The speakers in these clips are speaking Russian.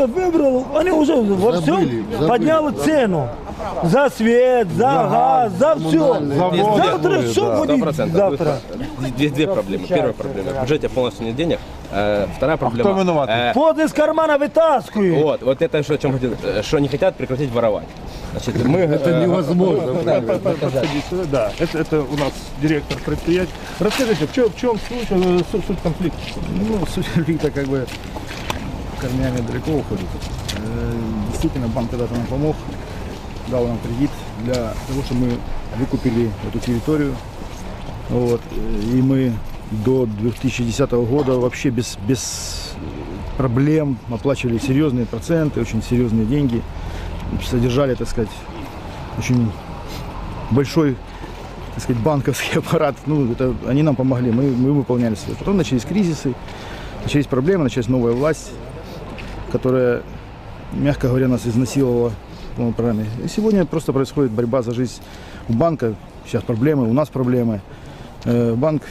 когда выбрал, они уже во всем Забыли, подняли цену. За свет, за газ, за все. Завод. Завтра что будет завтра? Здесь две проблемы. Первая проблема. В бюджете полностью нет денег. Э, Вторая проблема. кто виноват? э, Вот из кармана вытаскивают. Вот, вот это что, о чем хотел, э, что они хотят прекратить воровать. Значит, мы, Это э, невозможно. Сюда. Да, это, это у нас директор предприятия. Расскажите, в чем, в чем суть, э, суть, суть конфликта? Ну, суть конфликта как бы корнями далеко уходит. Э, Действительно, банк когда-то нам помог, дал нам кредит для того, чтобы мы выкупили эту территорию. Вот. И мы до 2010 года вообще без, без проблем оплачивали серьезные проценты, очень серьезные деньги. Содержали, так сказать, очень большой так сказать, банковский аппарат. Ну, это, они нам помогли, мы, мы выполняли свое. Потом начались кризисы, начались проблемы, началась новая власть, которая, мягко говоря, нас изнасиловала в полной программе. И сегодня просто происходит борьба за жизнь у банка. Сейчас проблемы, у нас проблемы. Э, Банк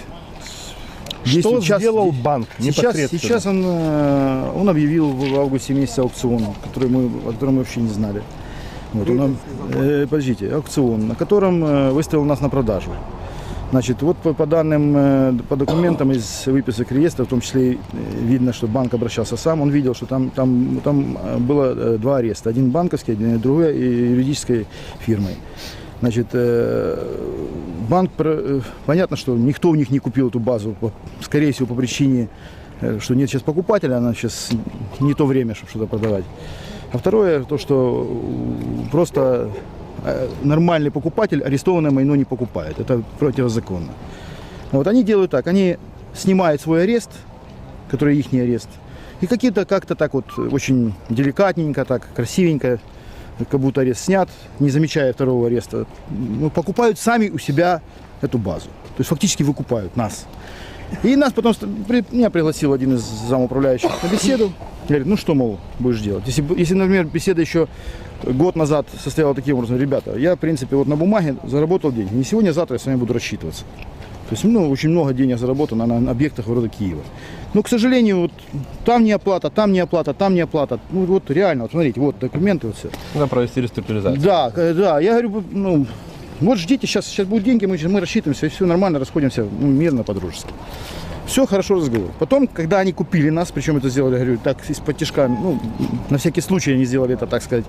Что сейчас- сделал банк Сейчас, сейчас он, э, он объявил в августе месяце аукцион, который мы, о котором мы вообще не знали. Вот, он, э, подождите, аукцион, на котором э, выставил нас на продажу. Значит, вот по, по данным, э, по документам из выписок реестра, в том числе э, видно, что банк обращался сам, он видел, что там, там, там э, было два ареста. Один банковский, один другой юридической фирмой. Значит, банк, понятно, что никто у них не купил эту базу, скорее всего, по причине, что нет сейчас покупателя, она сейчас не то время, чтобы что-то продавать. А второе, то, что просто нормальный покупатель арестованное майно не покупает. Это противозаконно. Вот они делают так, они снимают свой арест, который их не арест, и какие-то как-то так вот очень деликатненько, так красивенько, как будто арест снят, не замечая второго ареста, ну, покупают сами у себя эту базу. То есть фактически выкупают нас. И нас потом, при- меня пригласил один из замуправляющих на беседу. Говорит, ну что, мол, будешь делать? Если, если, например, беседа еще год назад состояла таким образом, ребята, я, в принципе, вот на бумаге заработал деньги. Не сегодня, а завтра я с вами буду рассчитываться. То есть, ну, очень много денег заработано на, объектах города Киева. Но, к сожалению, вот там не оплата, там не оплата, там не оплата. Ну, вот реально, вот смотрите, вот документы, вот все. надо провести реструктуризацию. Да, да, я говорю, ну, вот ждите, сейчас, сейчас будут деньги, мы, мы рассчитываемся, все нормально, расходимся ну, мирно, по-дружески. Все, хорошо разговор. Потом, когда они купили нас, причем это сделали, говорю, так, из-под ну, на всякий случай они сделали это, так сказать,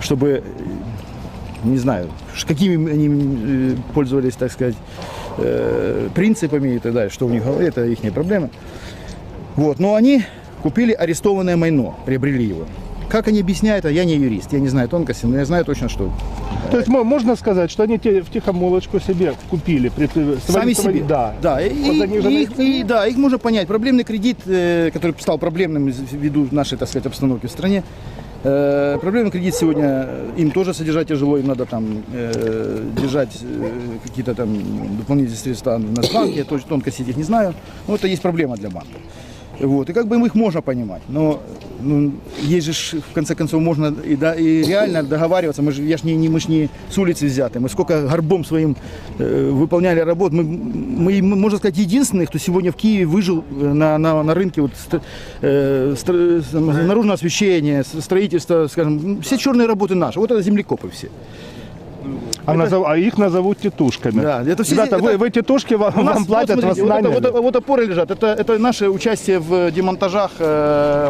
чтобы, не знаю, какими они э, пользовались, так сказать, э, принципами и так далее, что у них это их проблема. Вот, но они купили арестованное майно, приобрели его. Как они объясняют, а я не юрист, я не знаю тонкости, но я знаю точно, что То есть мо- можно сказать, что они те, в тихомолочку себе купили. свои- сами себе. Да. да. И, заниженной их, и- да, их можно понять. Проблемный кредит, э, который стал проблемным ввиду нашей, так сказать, обстановки в стране. э, проблемный кредит сегодня э, им тоже содержать тяжело, им надо там э, держать э, какие-то там дополнительные средства на банке, я тонкости этих не знаю. Но это есть проблема для банка. Вот. И как бы их можно понимать, но ну, есть же, в конце концов, можно и, да, и реально договариваться. Мы же, я ж не, не, мы ж не с улицы взяты. Мы сколько горбом своим э, выполняли работ. Мы, мы, мы, можно сказать, единственные, кто сегодня в Киеве выжил э, на, на, на рынке вот, э, стро- э, наружного освещения, с- строительства, скажем, все черные работы наши. Вот это землекопы все. А, назов- а их назовут тетушками. Да, это все- Ребята, это- вы, вы тетушки, вам, У нас, вам платят, вот, вас смотрите, вот, это- наняли. вот, это- вот опоры лежат. Это, это наше участие в демонтажах э,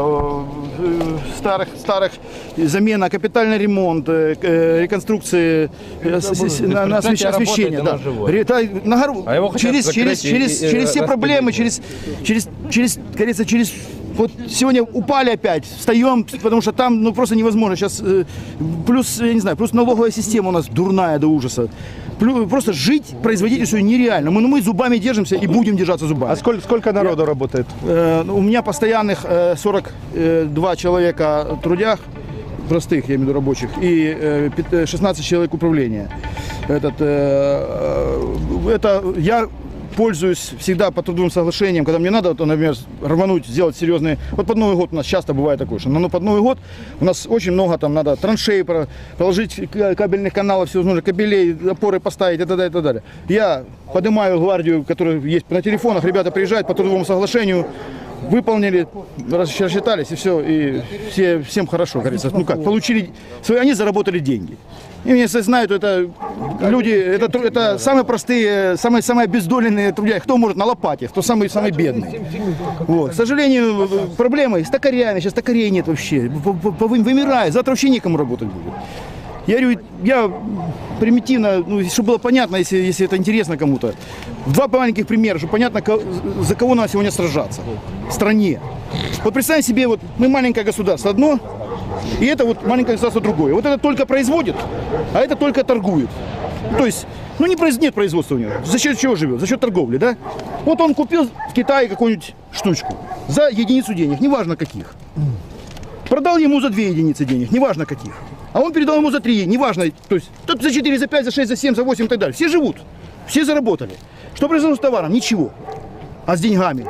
э, старых, старых замена, капитальный ремонт, э, э, реконструкции э, с- на, на освещ- работает, Да. Ре- да, на гору- А его через, через, и- через, и- через все проблемы, через, через, через, говорится, через вот сегодня упали опять, встаем, потому что там ну, просто невозможно. Сейчас плюс, я не знаю, плюс налоговая система у нас дурная до ужаса. Плю- просто жить, производить все нереально. Мы, ну, мы зубами держимся и будем держаться зубами. А сколько, сколько народу работает? Э, ну, у меня постоянных э, 42 человека трудях, простых, я имею в виду рабочих, и э, пят- э, 16 человек управления. Этот, э, э, это я пользуюсь всегда по трудовым соглашениям, когда мне надо, вот, например, рвануть, сделать серьезные... Вот под Новый год у нас часто бывает такое, что ну, под Новый год у нас очень много там надо траншеи про- проложить, кабельных каналов, все нужно, кабелей, опоры поставить и так далее, и так далее. Я поднимаю гвардию, которая есть на телефонах, ребята приезжают по трудовому соглашению, выполнили, рас- рассчитались, и все, и все, всем хорошо, говорится. Ну как, получили, свои, они заработали деньги. И все знают, это люди, это, это самые простые, самые, самые обездоленные трудяги. Кто может на лопате, кто самый, самый бедный. Вот. К сожалению, проблемы с токарями, сейчас токарей нет вообще, вымирают, завтра вообще некому работать будет. Я говорю, я примитивно, ну, чтобы было понятно, если, если это интересно кому-то. Два маленьких примера, чтобы понятно, за кого надо сегодня сражаться в стране. Вот представь себе, вот мы маленькое государство одно, и это вот маленькое государство другое. Вот это только производит, а это только торгует. Ну, То есть, ну не произ- нет производства у него. За счет чего живет? За счет торговли, да? Вот он купил в Китае какую-нибудь штучку за единицу денег, неважно каких. Продал ему за 2 единицы денег, неважно каких. А он передал ему за 3, неважно, то есть тот за 4, за 5, за 6, за 7, за 8 и так далее. Все живут, все заработали. Что произошло с товаром? Ничего. А с деньгами?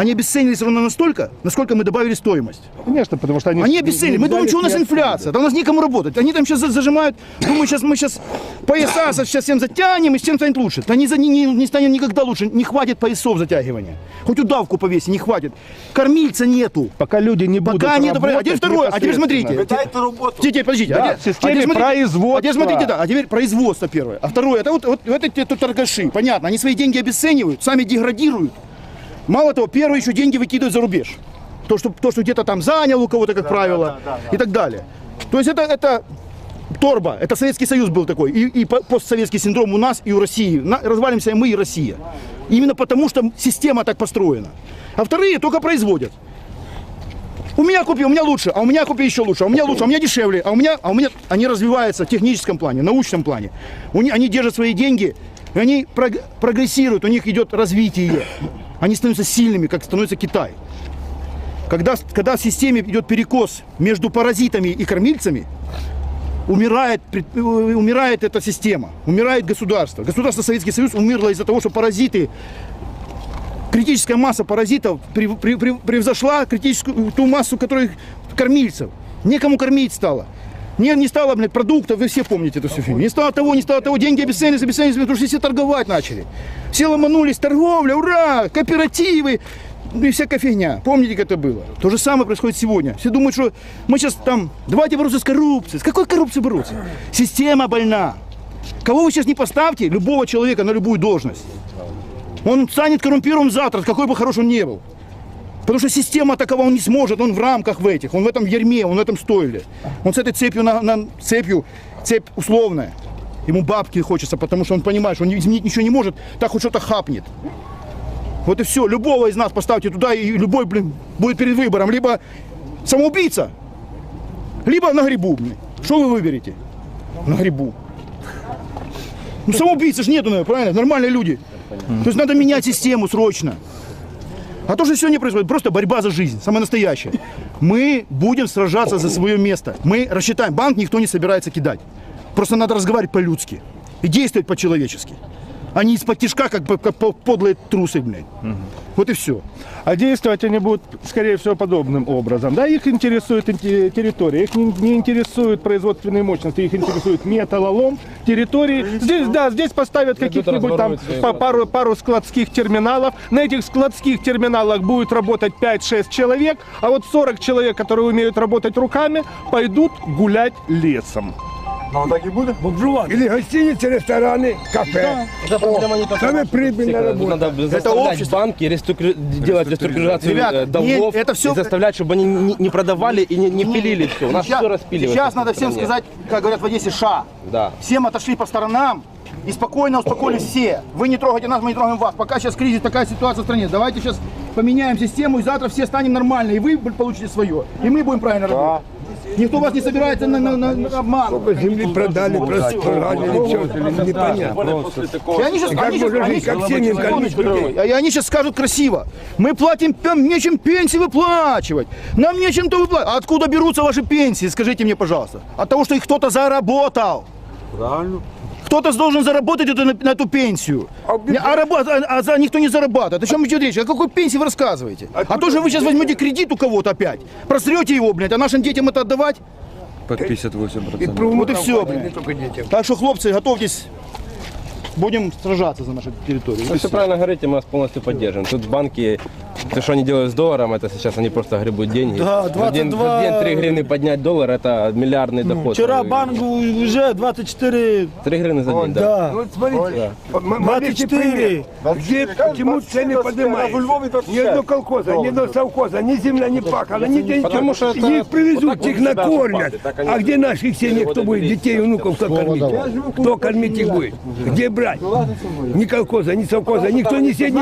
Они обесценились ровно настолько, насколько мы добавили стоимость. Конечно, потому что они... Они обесценили. Мы думаем, что у нас инфляция. Да у нас некому работать. Они там сейчас зажимают. Думаю, сейчас мы сейчас пояса сейчас всем затянем, и всем станет лучше. Да не, не, не, не станет никогда лучше. Не хватит поясов затягивания. Хоть удавку повеси, не хватит. Кормильца нету. Пока люди не будут Пока нет. А теперь второе. А теперь смотрите. Теперь, подождите. Да, а теперь- в системе а теперь смотрите, производства. А теперь смотрите, да. А теперь производство первое. А второе, это вот, вот, вот эти тут торгаши. Понятно, они свои деньги обесценивают, сами деградируют. Мало того, первые еще деньги выкидывают за рубеж. То, что, то, что где-то там занял у кого-то, как правило, и так далее. То есть это, это торба. Это Советский Союз был такой. И, и по- постсоветский синдром у нас и у России. На- развалимся и мы, и Россия. Именно потому, что система так построена. А вторые только производят. У меня купи, у меня лучше, а у меня купи еще лучше, а у меня лучше, а у меня дешевле, а у меня, а у меня они развиваются в техническом плане, научном плане. У них, они держат свои деньги, они прог- прогрессируют, у них идет развитие. Они становятся сильными, как становится Китай. Когда, когда в системе идет перекос между паразитами и кормильцами, умирает, э, умирает эта система, умирает государство. Государство Советский Союз умерло из-за того, что паразиты критическая масса паразитов прев- прев- прев- превзошла критическую ту массу, которых кормильцев. Некому кормить стало. Не, не стало, блядь, продуктов, вы все помните эту всю фигню. Не стало того, не стало того, деньги обесценились, обесценились, потому что все торговать начали. Все ломанулись, торговля, ура, кооперативы, ну и всякая фигня. Помните, как это было? То же самое происходит сегодня. Все думают, что мы сейчас там, давайте бороться с коррупцией. С какой коррупцией бороться? Система больна. Кого вы сейчас не поставьте, любого человека на любую должность, он станет коррумпированным завтра, какой бы хороший он ни был. Потому что система такова он не сможет, он в рамках в этих, он в этом ярме, он в этом стойле. Он с этой цепью, на, на- цепью, цепь условная. Ему бабки хочется, потому что он понимает, что он изменить ничего не может, так хоть что-то хапнет. Вот и все. Любого из нас поставьте туда, и любой, блин, будет перед выбором. Либо самоубийца, либо на грибу. блин. Что вы выберете? На грибу. Ну, самоубийцы же нету, наверное, правильно? Нормальные люди. То есть надо менять систему срочно. А то, что сегодня происходит, просто борьба за жизнь, самая настоящая. Мы будем сражаться за свое место. Мы рассчитаем. Банк никто не собирается кидать. Просто надо разговаривать по-людски и действовать по-человечески. Не из-под тишка, как, по- как по- подлые трусы, блядь. Вот и все. А действовать они будут, скорее всего, подобным образом. Да, их интересует инте- территория, их не, не интересует производственные мощности, их интересует металлолом, территории. Здесь, да, здесь поставят каких-нибудь там по- пару, пару складских терминалов. На этих складских терминалах будет работать 5-6 человек, а вот 40 человек, которые умеют работать руками, пойдут гулять лесом. Ну так і буде. Бомжувати. Или гостиницы, рестораны, кафе. Это проблема не только Самая прибыльная работа. Надо заставлять общество. банки реструктури- делать реструктуризацию Ребята, э, долгов это всё- и заставлять, чтобы они не, не продавали и не, не пилили все. У нас все распиливается. сейчас в надо всем стране. сказать, как говорят в Одессе, ша. Да. Всем отошли по сторонам и спокойно успокоились все. Вы не трогайте нас, мы не трогаем вас. Пока сейчас кризис, такая ситуация в стране. Давайте сейчас поменяем систему, и завтра все станем нормально. И вы получите свое, и мы будем правильно работать. Никто вас не собирается на, на, на- обман. Земли продали, просто поранили, все, непонятно. И они сейчас, Как они сейчас, можно они сейчас-? И они сейчас скажут красиво. Мы платим, нам нечем пенсии выплачивать. Нам нечем то выплачивать. А откуда берутся ваши пенсии, скажите мне, пожалуйста? От того, что их кто-то заработал. Правильно. Кто-то должен заработать эту, на, на эту пенсию. А А, а- а за никто не зарабатывает. О чем идет речь? О какой пенсии вы рассказываете? А, то же вы сейчас возьмете кредит у кого-то опять, просрете его, блядь, а нашим детям это отдавать? Под 58%. И Вот и все, блядь. Так что, хлопцы, готовьтесь. Будем сражаться за нашу территорию. Вы все правильно говорите, мы вас полностью поддерживаем. Тут банки То, что они делают с долларом, это сейчас они просто гребут деньги. Да, В день, 22 в день 3 гривны поднять доллар, это миллиардный доход. Вчера банк уже 24, 3 гривны за день, да. да, Вот смотрите, малейший 24. пример. Где, почему цены поднимаются? Ни одного колхоза, ни одного совхоза, ни земля не пахала, ни деньги. Потому что это Их привезут, их накормят. А где наших семей, кто будет? Детей и внуков кто кормить? Кто кормить их будет? Где брать? Ни колхоза, ни совхоза, никто не сидит.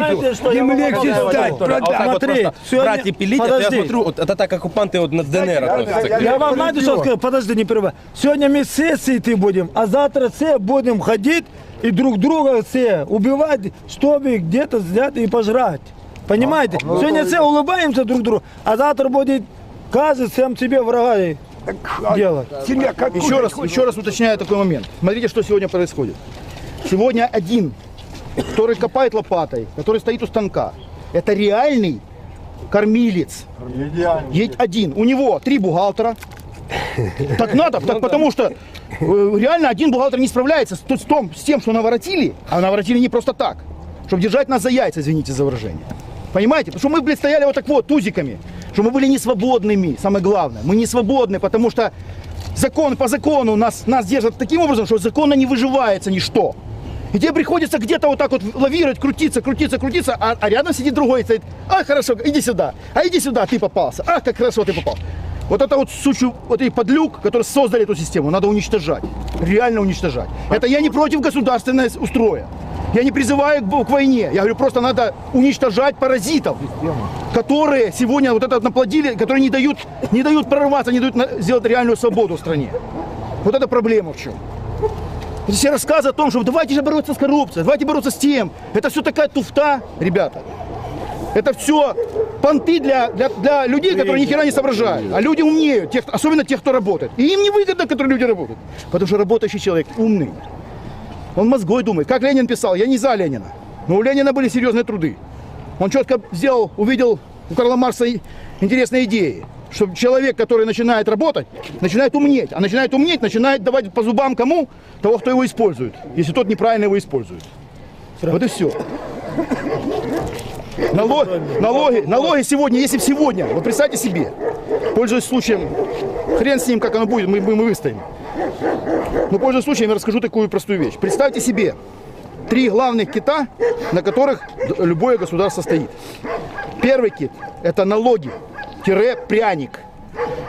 Им легче стать, А вот так продать. вот Смотри, просто сегодня- брать и пилить, это я подожди. смотрю, вот это так оккупанты вот на ДНР относятся. к Я вам знаете, что сказать? Подожди, не перебивай. Сегодня мы сессии ты будем, а завтра все будем ходить и друг друга все убивать, чтобы где-то взять и пожрать. Понимаете? Сегодня все улыбаемся друг другу, а завтра будет каждый сам себе врага делать. Семья как Еще раз, еще раз уточняю такой момент. Смотрите, что сегодня происходит. Сегодня один, который копает лопатой, который стоит у станка, это реальный кормилец. Есть один. У него три бухгалтера. Так надо, так потому что э, реально один бухгалтер не справляется с, с том- с тем, что наворотили, а наворотили не просто так, чтобы держать нас за яйца, извините за выражение. Понимаете? Потому что мы, блядь, стояли вот так вот, тузиками, что мы были не свободными, самое главное. Мы не свободны, потому что закон по закону нас, нас держат таким образом, что законно не выживается ничто. И тебе приходится где-то вот так вот лавировать, крутиться, крутиться, крутиться, а, а рядом сидит другой и стоит, а, хорошо, иди сюда, а иди сюда, ты попался, а, как хорошо ты попал. Вот это вот сучу, вот эти подлюк, которые создали эту систему, надо уничтожать, реально уничтожать. Это я не против государственного устроя. Я не призываю к, к войне. Я говорю, просто надо уничтожать паразитов, которые сегодня вот это наплодили, которые не дают, не дают прорваться, не дают сделать реальную свободу в стране. Вот это проблема в чем. Все рассказы о том, что давайте же бороться с коррупцией, давайте бороться с тем. Это все такая туфта, ребята. Это все понты для, для, для людей, которые ни хера не соображают. А люди умнеют, тех, особенно тех, кто работает. И им не выгодно, которые люди работают. Потому что работающий человек умный. Он мозгой думает. Как Ленин писал, я не за Ленина. Но у Ленина были серьезные труды. Он четко сделал, увидел у Карла Марса интересные идеи. Что человек, который начинает работать, начинает умнеть. А начинает умнеть, начинает давать по зубам кому? Того, кто его использует. Если тот неправильно его использует. Вот и все. Налоги, налоги, налоги сегодня, если б сегодня, вот представьте себе, пользуясь случаем, хрен с ним, как оно будет, мы, мы, мы выстоим. Но пользуясь случаем, я расскажу такую простую вещь. Представьте себе, три главных кита, на которых любое государство стоит. Первый кит – это налоги, пряник.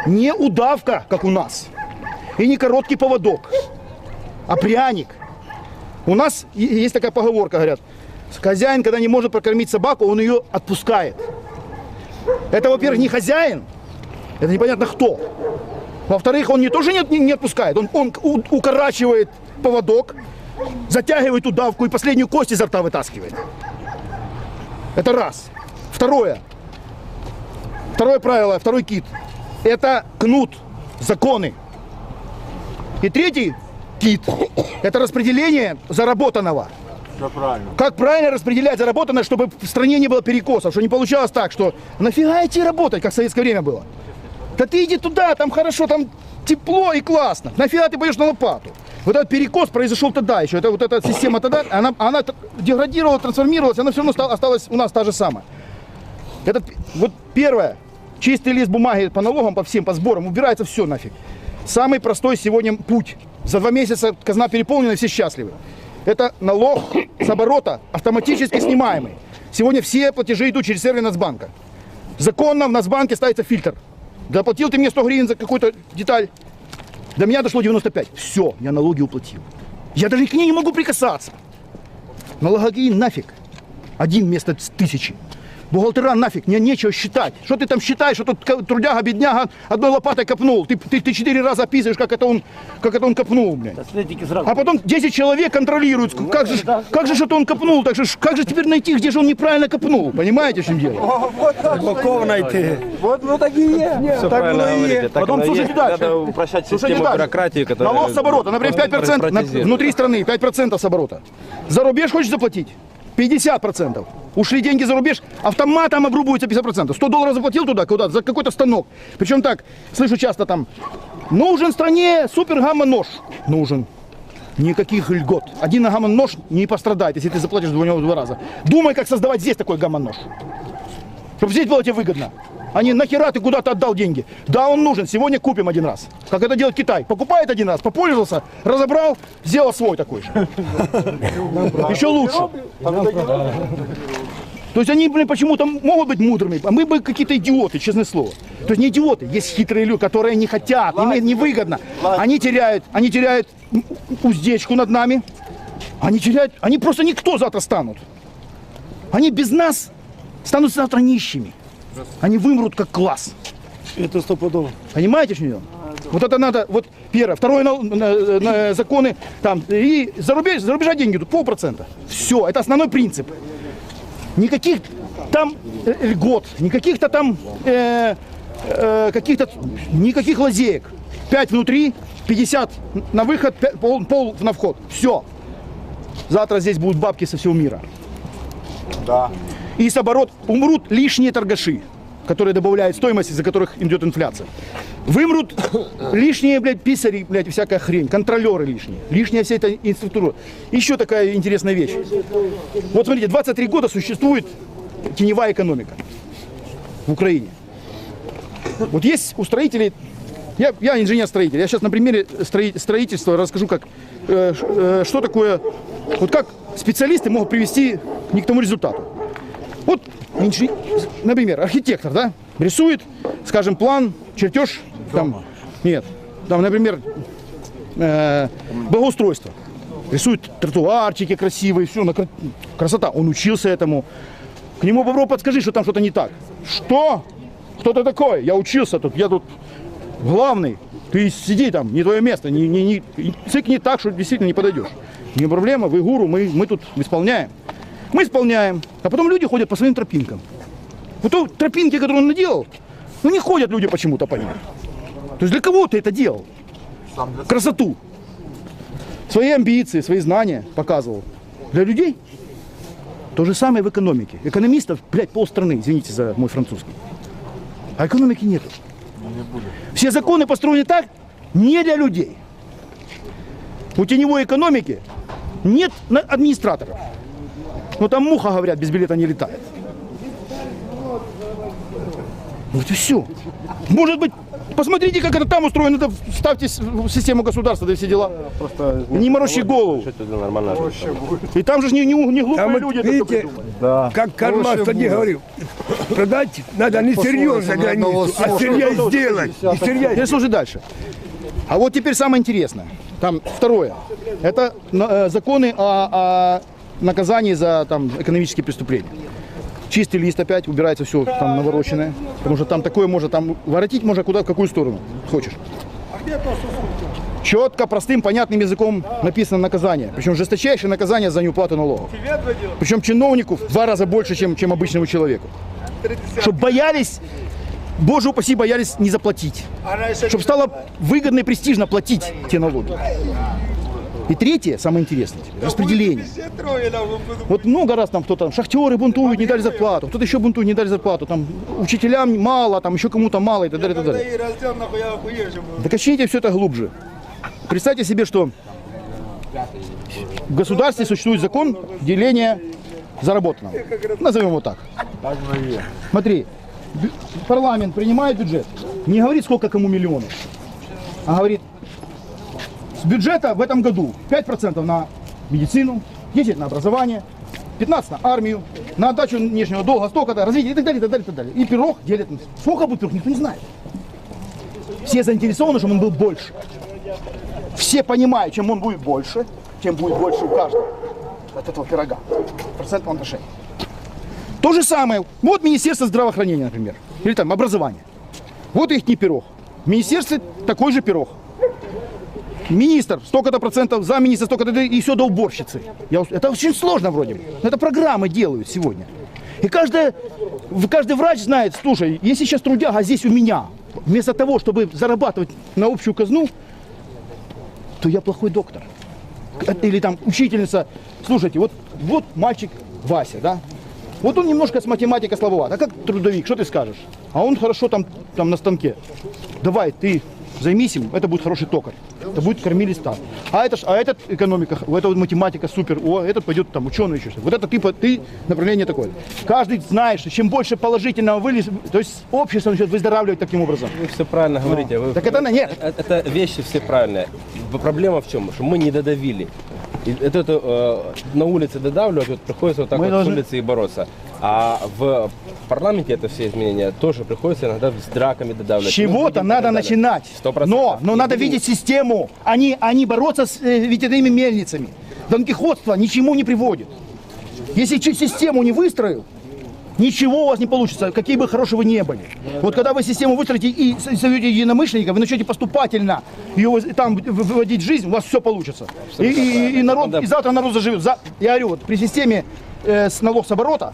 Не удавка, как у нас, и не короткий поводок, а пряник. У нас есть такая поговорка, говорят, хозяин, когда не может прокормить собаку, он ее отпускает. Это, во-первых, не хозяин, это непонятно кто. Во-вторых, он не тоже не, не- отпускает, он, он укорачивает поводок, затягивает удавку и последнюю кость изо рта вытаскивает. Это раз. Второе. Второе правило, второй кит. Это кнут, законы. И третий кит – это распределение заработанного. Как правильно распределять заработанное, чтобы в стране не было перекосов, чтобы не получалось так, что нафига идти работать, как в советское время было. Да ты иди туда, там хорошо, там тепло и классно. Нафига ты пойдешь на лопату? Вот этот перекос произошел тогда еще. Это вот эта система тогда, она, она деградировала, трансформировалась, она все равно стала- осталась у нас та же самая. Это вот первое. Чистый лист бумаги по налогам, по всем, по сборам, убирается все нафиг. Самый простой сегодня путь. За два месяца казна переполнена, все счастливы. Это налог с оборота автоматически снимаемый. Сегодня все платежи идут через сервер Нацбанка. Законно в Нацбанке ставится фильтр. Заплатил ты мне 100 гривен за какую-то деталь. До меня дошло 95. Все, я налоги уплатил. Я даже к ней не могу прикасаться. Налоговики нафиг. Один вместо тысячи. Бухгалтера нафиг, мне нечего считать. Что ты там считаешь, что тут трудяга, бедняга одной лопатой копнул. Ты, ты, ты четыре раза описываешь, как это он, как это он копнул, блядь. А потом 10 человек контролируют, как же, как же это он копнул, так же, как же теперь найти, где же он неправильно копнул, понимаете, в чем дело? Боков найти. Вот, вот так и есть. Всё правильно говорите. Так Потом и слушайте есть. дальше. Надо упрощать систему бюрократии, которая... Налог с оборота, например, 5% на- бюрократизирует. внутри страны, 5% с оборота. За рубеж хочешь заплатить? 50%. Ушли деньги за рубеж, автоматом обрубываются 50%. 100 долларов заплатил туда, куда за какой-то станок. Причем так, слышу часто там, нужен стране супер гамма-нож. Нужен. Никаких льгот. Один гамма-нож не пострадает, если ты заплатишь за него два раза. Думай, как создавать здесь такой гамма-нож. Чтобы здесь было тебе выгодно. А не нахера ты куда-то отдал деньги. Да, он нужен, сегодня купим один раз. Как это делает Китай. Покупает один раз, попользовался, разобрал, сделал свой такой же. Еще лучше. То есть они, блин, почему-то могут быть мудрыми, а мы бы какие-то идиоты, честное слово. То есть не идиоты, есть хитрые люди, которые не хотят, им это невыгодно. Они теряют, они теряют уздечку над нами. Они теряют, они просто никто завтра станут. Они без нас станут завтра нищими. Они вымрут как класс. Это стопудово. Понимаете, что я делаю? Вот это надо, вот первое. Второе, на- на- на законы, там, и за, рубеж, за рубежа деньги идут, полпроцента. Все, это основной принцип. Никаких там э, льгот, никаких-то там, э, э, каких-то, никаких лазеек. 5 внутри, 50 на выход, пя- пол, пол на вход. Все. Завтра здесь будут бабки со всего мира. И с оборот умрут лишние торгаши, которые добавляют стоимость, из-за которых идет инфляция. Вымрут лишние, блядь, писари, блядь, всякая хрень, контролеры лишние, лишняя вся эта инструктура. Еще такая интересная вещь. Вот смотрите, 23 года существует теневая экономика в Украине. Вот есть у строителей, я, я инженер-строитель, я сейчас на примере строи- строительства расскажу, как, э, э, что такое, вот как специалисты могут привести не к тому результату. Вот, например, архитектор, да, рисует, скажем, план, чертеж, там, нет, там, например, э, благоустройство. Рисует тротуарчики красивые, все, на, кра- красота. Он учился этому. К нему попробуй подскажи, что там что-то не так. Что? Кто ты такой? Я учился тут, я тут главный. Ты сиди там, не твое место, не, не, не, цикни так, что действительно не подойдешь. Не проблема, вы гуру, мы, мы тут исполняем. Мы исполняем, а потом люди ходят по своим тропинкам. Вот то тропинки, которые он наделал, ну не ходят люди почему-то по ним. То есть для кого ты это делал? Красоту. Свои амбиции, свои знания показывал. Для людей. То же самое в экономике. Экономистов, блядь, полстраны, извините за мой французский. А экономики нету. Все законы построены так, не для людей. У теневой экономики нет администраторов. Но там муха, говорят, без билета не летает. Вот и все. Может быть, посмотрите, как это там устроено, это вставьте в систему государства, да и все дела. Не морочи голову. Это нормально. И там же не, не, не глупые Там люди. видите, придумали. как Карл Маркс тогда говорил, продать надо не сырье за границу, а сырья сделать. И Теперь слушай дальше. А вот теперь самое интересное. Там второе. Это э, законы о, о наказании за там, экономические преступления. Чистый лист опять, убирается все там навороченное. Потому что там такое можно, там воротить можно куда, в какую сторону хочешь. Четко, простым, понятным языком написано наказание. Причем жесточайшее наказание за неуплату налогов. Причем чиновнику в два раза больше, чем, чем обычному человеку. Чтобы боялись, боже упаси, боялись не заплатить. Чтобы стало выгодно и престижно платить те налоги. И третье, самое интересное, распределение. Вот много раз там кто-то, шахтеры бунтуют, не дали зарплату, кто-то еще бунтует, не дали зарплату, там учителям мало, там еще кому-то мало и так далее, и так далее. Так очните все это глубже. Представьте себе, что в государстве существует закон деления заработанного. Назовем его так. Смотри, парламент принимает бюджет, не говорит, сколько кому миллионов, а говорит, с бюджета в этом году 5% на медицину, 10% на образование, 15% на армию, на отдачу внешнего долга, столько-то, развитие и так далее, и так далее, и так далее. И пирог делят. Сколько будет пирог, никто не знает. Все заинтересованы, чтобы он был больше. Все понимают, чем он будет больше, тем будет больше у каждого от этого пирога. Процентном отношении. То же самое. Вот Министерство здравоохранения, например. Или там образование. Вот их не пирог. В министерстве такой же пирог. Министр столько-то процентов, замминистра столько-то, и все до уборщицы. Я, это очень сложно вроде бы. Но Это программы делают сегодня. И каждая, в- каждый врач знает, слушай, если сейчас трудяга здесь у меня, вместо того, чтобы зарабатывать на общую казну, то я плохой доктор. Или там учительница, слушайте, вот, вот мальчик Вася, да? Вот он немножко с математикой слабоват. А как трудовик, что ты скажешь? А он хорошо там, там на станке. Давай, ты Займись им, это будет хороший токарь. Это будет кормили стан. А это, а этот экономика, это вот математика супер, о, этот пойдет там ученый еще. Вот это ты, ты направление такое. Каждый знает, что чем больше положительного вылез, то есть общество начнет выздоравливать таким образом. Вы все правильно говорите. Вы- Так это нет. Это, это вещи все правильные. Проблема в чем? Что мы не додавили. И это, это, э, на улице додавливать, вот приходится вот так Мы вот должны- с улицы и бороться. А в парламенте это все изменения тоже приходится иногда с драками додавливать. Чего-то надо додавливать. начинать. Сто процентов. Но, но надо будем- видеть систему, а не бороться с э, ветряными мельницами. Донкихотство ничему не приводит. Если систему не выстроил, ничего у вас не получится, какие бы хорошие вы не были. Вот когда вы систему выстроите и с- зовете единомышленников, вы начнете поступательно ее там выводить в жизнь, у вас все получится. И, и- и народ, и завтра народ заживет. За- я говорю, вот при системе э, с налог с оборота,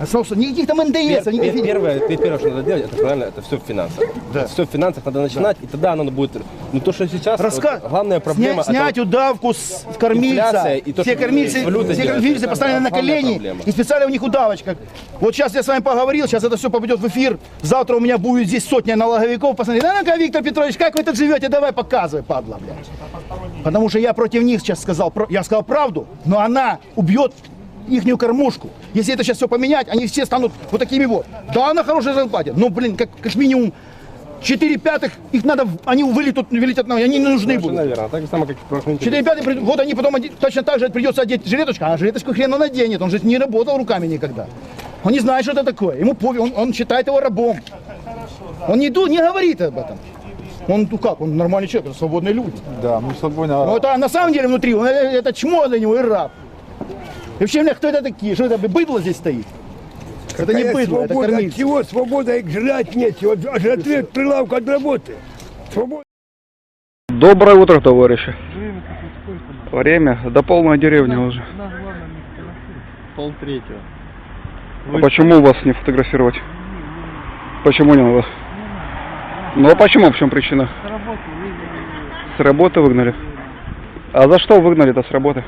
с налог с- никаких там НДС, Пер- никаких... пер- Первое, пер- первое, что надо делать, это правильно, это все в финансах. Все в финансах надо начинать, и тогда оно будет. Ну то, что сейчас, Раска... вот главная проблема. Снять, снять это удавку с кормильца. Инфляция и то, все что кормильцы, валюта все делает, кормильцы это поставлены на главная колени. проблема. И специально у них удавочка. Вот сейчас я с вами поговорил, сейчас это все попадет в эфир. Завтра у меня будет здесь сотня налоговиков. Посмотрите, ну-ка, Виктор Петрович, как вы тут живете? Давай показывай, падла, блядь. Потому что я против них сейчас сказал, про- я сказал правду, но она убьет ихнюю кормушку. Если это сейчас все поменять, они все станут вот такими вот. Да, она хорошая зарплате, но, блин, как, как минимум 4 пятых, их надо, они вылетят, вылетят, на- они не нужны Совершенно будут. верно. Так же самое, как и прошлый 4 пятых, вот они потом точно так же придется одеть жилеточку, а жилеточку хрен он наденет, он же не работал руками никогда. Он не знает, что это такое, ему пофиг, он, он считает его рабом. Он не, не говорит об этом. Он, ну как, он нормальный человек, это свободные люди. Да, мы свободно. Но это на самом деле внутри, он, э, это чмо для него и раб. И вообще, бля, кто это такие? Что это, быдло здесь стоит? Это не быдло, это свобода от кормильцы. чего? Свобода их жрать нечего. Аж ответ прилавка от работы. Свобода. Доброе утро, товарищи. Время до полной деревни уже. Полтретьего. А почему вас не фотографировать? Почему не надо? Ну а почему? В чем причина? С работы выгнали. А за что выгнали-то с работы?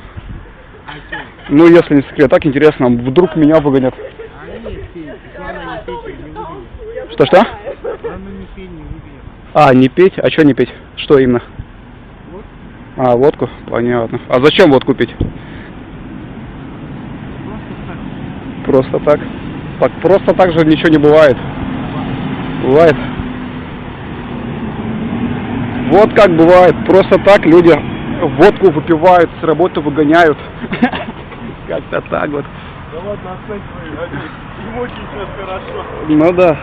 Ну, если не секрет, так интересно, вдруг меня выгонят. Что-что? А, не петь? А что не петь? Что именно? А, водку? Понятно. А зачем водку пить? Просто так. Так просто так же ничего не бывает. Бывает. Вот как бывает. Просто так люди водку выпивают, с работы выгоняют. Как-то так вот. Ну да.